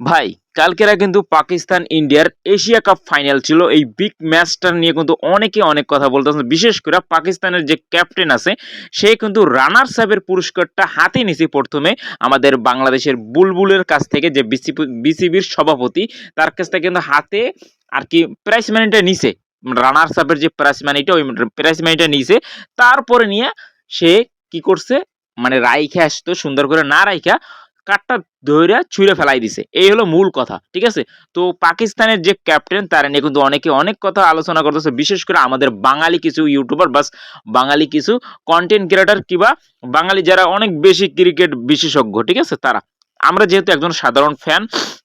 ভাই, কালকেরা কিন্তু পাকিস্তান ইন্ডিয়ার এশিয়া কাপ ফাইনাল ছিল। এই বিগ ম্যাচটা নিয়ে কিন্তু অনেকে অনেক কথা বলতেছে। বিশেষ করে পাকিস্তানের যে ক্যাপ্টেন আছে, সে কিন্তু রানার সাহেবের পুরস্কারটা হাতে নিছে প্রথমে আমাদের বাংলাদেশের বুলবুলের কাছ থেকে যে বিসিবির সভাপতি, তার কাছ থেকে কিন্তু হাতে আর কি প্রাইস মানিটা নিছে। রানার সাহেবের যে প্রাইস মানিটা ওই প্রাইস মানিটা নিছে। তারপরে নিয়ে সে কি করছে? মানে রাইখা আসতো, সুন্দর করে না রাইখা কাঠটা ধরে ছুঁড়ে ফেলাই দিছে। এই হলো মূল কথা, ঠিক আছে? তো পাকিস্তানের যে ক্যাপ্টেন, তারা নিয়ে কিন্তু অনেকে অনেক কথা আলোচনা করতেছে, বিশেষ করে আমাদের বাঙালি কিছু ইউটিউবার, বাস বাঙালি কিছু কন্টেন্ট ক্রিয়েটার কিবা বাঙালি যারা অনেক বেশি ক্রিকেট বিশেষজ্ঞ, ঠিক আছে? তারা। আমরা যেহেতু একজন সাধারণ ফ্যান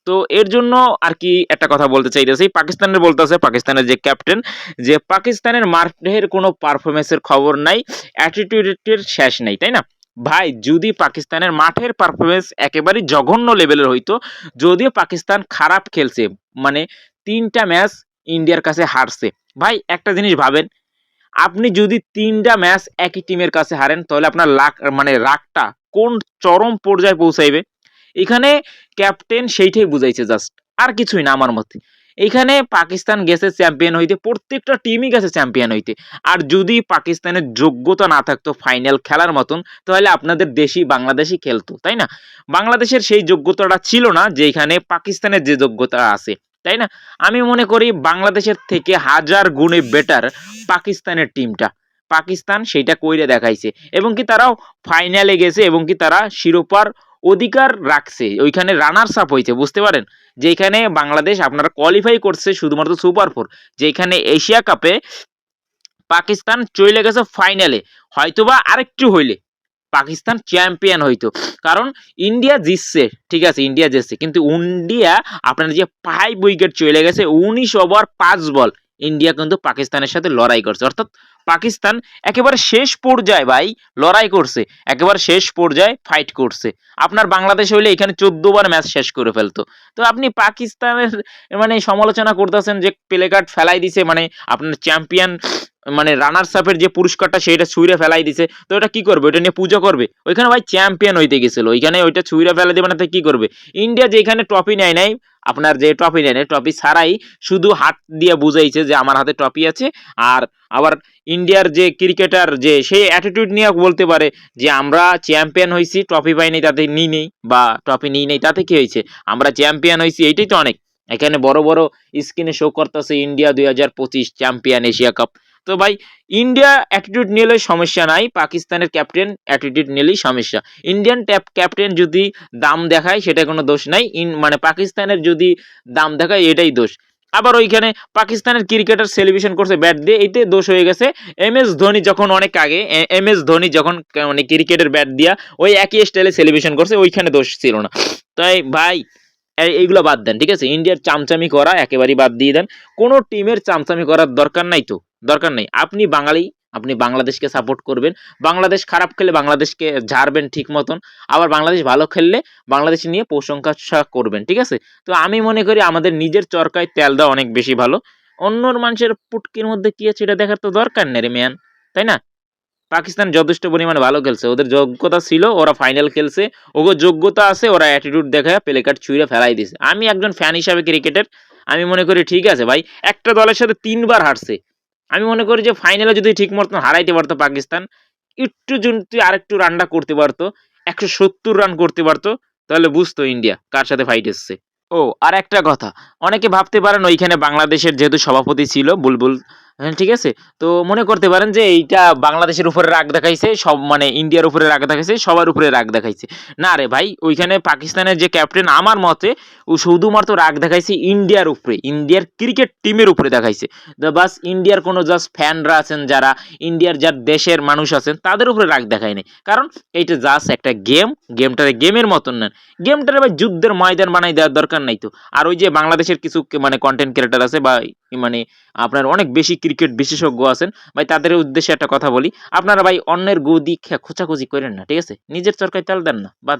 তো এর জন্য আর কি একটা কথা বলতে চাইতেছি। পাকিস্তানের বলতেছে, পাকিস্তানের যে ক্যাপ্টেন, যে পাকিস্তানের মাঠের কোনো পারফরমেন্সের খবর নাই অ্যাটিটিউডের শেষ নাই, তাই না? ভাই, যদি পাকিস্তানের মাঠের পারফরমেন্স একেবারেই জঘন্য লেভেলের হইতো, যদিও পাকিস্তান খারাপ খেলছে মানে তিনটা ম্যাচ ইন্ডিয়ার কাছে হারছে। ভাই, একটা জিনিস ভাবেন, আপনি যদি তিনটা ম্যাচ একই টিমের কাছে হারেন, তাহলে আপনার লাখ মানে রাগটা কোন চরম পর্যায়ে পৌঁছাইবে? এখানে ক্যাপ্টেন সেইটাই বুঝাইছে জাস্ট আর কিছুই না আমার মতে। এইখানে পাকিস্তান গেছে চ্যাম্পিয়ন হইতে, প্রত্যেকটা টিমই গেছে চ্যাম্পিয়ন হইতে। আর যদি পাকিস্তানের যোগ্যতা না থাকতো ফাইনাল খেলার মতন, তাহলে আপনাদের দেশি বাংলাদেশই খেলতো, তাই না? বাংলাদেশের সেই যোগ্যতাটা ছিল না যেখানে পাকিস্তানের যে যোগ্যতা আছে, তাই না? আমি মনে করি বাংলাদেশের থেকে হাজার গুণে বেটার পাকিস্তানের টিমটা পাকিস্তান সেইটা কইরে দেখাইছে। এবং কি তারাও ফাইনালে গেছে এবং কি তারা শিরোপার অধিকার রাখছে, ওইখানে রানার্স আপ হয়েছে, বুঝতে পারেন? যেখানে বাংলাদেশ আপনারা কোয়ালিফাই করছে শুধুমাত্র সুপার ফোর যেখানে এশিয়া কাপে পাকিস্তান চলে গেছে ফাইনালে হয়তোবা আরেকটু হইলে, পাকিস্তান চ্যাম্পিয়ন হইতো। কারণ ইন্ডিয়া জিতছে, ঠিক আছে, ইন্ডিয়া জিতছে, কিন্তু ইন্ডিয়া আপনার যে ফাইভ উইকেট চলে গেছে, উনিশ ওভার পাঁচ বল ইন্ডিয়া কিন্তু পাকিস্তানের সাথে লড়াই করছে। অর্থাৎ পাকিস্তান একেবারে শেষ পর্যায়ে ভাই লড়াই করছে, একেবারে শেষ পর্যায়ে ফাইট করছে। আপনার বাংলাদেশ হইলে এখানে চোদ্দ বার ম্যাচ শেষ করে ফেলতো। তো আপনি পাকিস্তানের মানে সমালোচনা করতেছেন যে প্লে কার্ড ফেলাই দিছে মানে আপনার চ্যাম্পিয়ন মানে রানার্স আপের যে পুরস্কারটা সেটা ছুঁড়ে ফেলাই দিছে, তো এটা কি করবে? ওটা নিয়ে পুজো করবে? ওইখানে ভাই চ্যাম্পিয়ন হইতে গেছিল, ওইখানে ওইটা ছুঁড়ে ফেলে দেবে না তো কি করবে? ইন্ডিয়া যেখানে ট্রফি নেয় নাই, আপনার যে ট্রফি নেয় ট্রফি ছাড়াই শুধু হাত দিয়ে বুঝাইছে যে আমার হাতে ট্রফি আছে, আর আবার ইন্ডিয়ার যে ক্রিকেটার যে সেই অ্যাটিটিউড নিয়ে বলতে পারে যে, আমরা চ্যাম্পিয়ন হয়েছি ট্রফি পাইনি, তাতে নিই নেই বা ট্রফি নিই নেই, তাতে কি হয়েছে? আমরা চ্যাম্পিয়ন হয়েছি এইটাই তো অনেক। এখানে বড় বড় স্ক্রিনে শো করতেছে ইন্ডিয়া দুই হাজার পঁচিশ চ্যাম্পিয়ন এশিয়া কাপ তো ভাই, ইন্ডিয়া অ্যাটিটিউড নিলে সমস্যা নাই, পাকিস্তানের ক্যাপ্টেন অ্যাটিটিউড নিলেই সমস্যা। ইন্ডিয়ান ট্যাপ ক্যাপ্টেন যদি দাম দেখায়, সেটা কোনো দোষ নাই। ইন মানে পাকিস্তানের যদি দাম দেখায়, এটাই দোষ। আবার ওইখানে পাকিস্তানের ক্রিকেটার সেলিব্রেশন করছে ব্যাট দিয়ে, এতে দোষ হয়ে গেছে। এম এস ধোনি যখন অনেক আগে এম এস ধোনি যখন মানে ক্রিকেটের ব্যাট দিয়া ওই একই স্টাইলে সেলিব্রেশন করছে, ওইখানে দোষ ছিল না। তাই ভাই এইগুলো বাদ দেন, ঠিক আছে? ইন্ডিয়ার চামচামি করা একেবারেই বাদ দিয়ে দেন। কোনো টিমের চামচামি করার দরকার নাই তো, দরকার নাই। আপনি বাঙালি আপনি বাংলাদেশকে সাপোর্ট করবেন। বাংলাদেশ খারাপ খেলে বাংলাদেশকে ঝাড়বেন ঠিক মতন। আবার বাংলাদেশ ভালো খেললে বাংলাদেশ নিয়ে প্রশংসা করবেন, ঠিক আছে? তো আমি মনে করি আমাদের নিজের চরকায় তেল দেওয়া অনেক বেশি ভালো। অন্যর মানুষের পুটকির মধ্যে কি আছে এটা দেখার তো দরকার নেই রে ম্যান, তাই না? পাকিস্তান যথেষ্ট পরিমাণে ভালো খেলছে। ওদের যোগ্যতা ছিল, ওরা ফাইনাল খেলছে। ওগো যোগ্যতা আছে, ওরা অ্যাটিটিউড দেখায় প্লে কার্ড ছুঁড়ে ফেলাই দিছে। আমি একজন ফ্যান হিসাবে ক্রিকেটের আমি মনে করি ঠিক আছে ভাই, একটা দলের সাথে তিনবার হারছে। আমি মনে করি যে ফাইনালে যদি ঠিক মতন হারাইতে পারতো পাকিস্তান, একটু যদি আরেকটু রানটা করতে পারতো, একশো সত্তর রান করতে পারতো, তাহলে বুঝতো ইন্ডিয়া কার সাথে ফাইট এসছে। ও, আর একটা কথা, অনেকে ভাবতে পারেন ওইখানে বাংলাদেশের যেহেতু সভাপতি ছিল বুলবুল ঠিক আছে? তো মনে করতে পারেন যে এইটা বাংলাদেশের উপরে রাগ দেখাইছে, সব মানে ইন্ডিয়ার উপরে রাগ দেখাইছে, সবার উপরে রাগ দেখাইছে। না রে ভাই, ওইখানে পাকিস্তানের যে ক্যাপ্টেন আমার মতে ও শুধুমাত্র রাগ দেখাইছে ইন্ডিয়ার উপরে, ইন্ডিয়ার ক্রিকেট টিমের উপরে দেখাইছে। বাস, ইন্ডিয়ার কোনো জাস্ট ফ্যানরা আছেন যারা, ইন্ডিয়ার যার দেশের মানুষ আছেন, তাদের উপরে রাগ দেখায়নি কারণ এইটা জাস্ট একটা গেম গেমটারে গেমের মতন নেন গেমটারে ভাই যুদ্ধের ময়দান বানাই দেওয়ার দরকার নাই তো। আর ওই যে বাংলাদেশের কিছু মানে কন্টেন্ট ক্রিয়েটার আছে বা মানে আপনার অনেক বেশি ক্রিকেট বিশেষজ্ঞ আছেন। ভাই, তাদের উদ্দেশ্যে একটা কথা বলি। আপনারা ভাই, অন্যের গদি খোঁচাখুচি করেন না, ঠিক আছে? নিজের চরকায় তেল দেন না, বাদ।